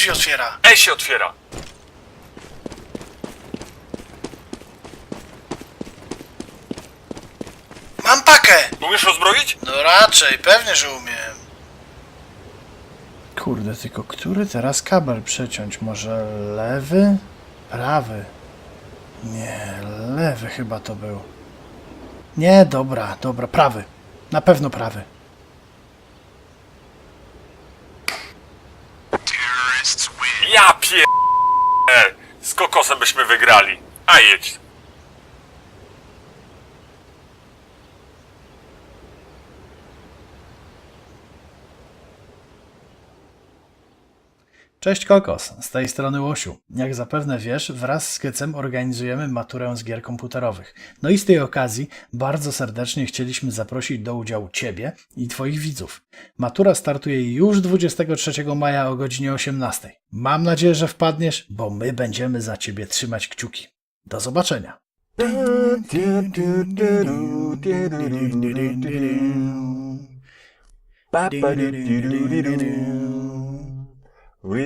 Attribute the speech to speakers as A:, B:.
A: Ej, jak się drzwi otwiera?
B: E się otwiera.
A: Mam pakę!
B: Umiesz rozbroić?
A: No raczej, pewnie, że umiem. Kurde, tylko który teraz kabel przeciąć? Może lewy? Prawy? Nie, lewy chyba to był. Nie, dobra, dobra, prawy. Na pewno prawy.
B: Ja pier... Z kokosem byśmy wygrali. A jedź.
A: Cześć Kokos, z tej strony Łosiu. Jak zapewne wiesz, wraz z Kycem organizujemy maturę z gier komputerowych. No i z tej okazji bardzo serdecznie chcieliśmy zaprosić do udziału Ciebie i Twoich widzów. Matura startuje już 23 maja o godzinie 18. Mam nadzieję, że wpadniesz, bo my będziemy za Ciebie trzymać kciuki. Do zobaczenia.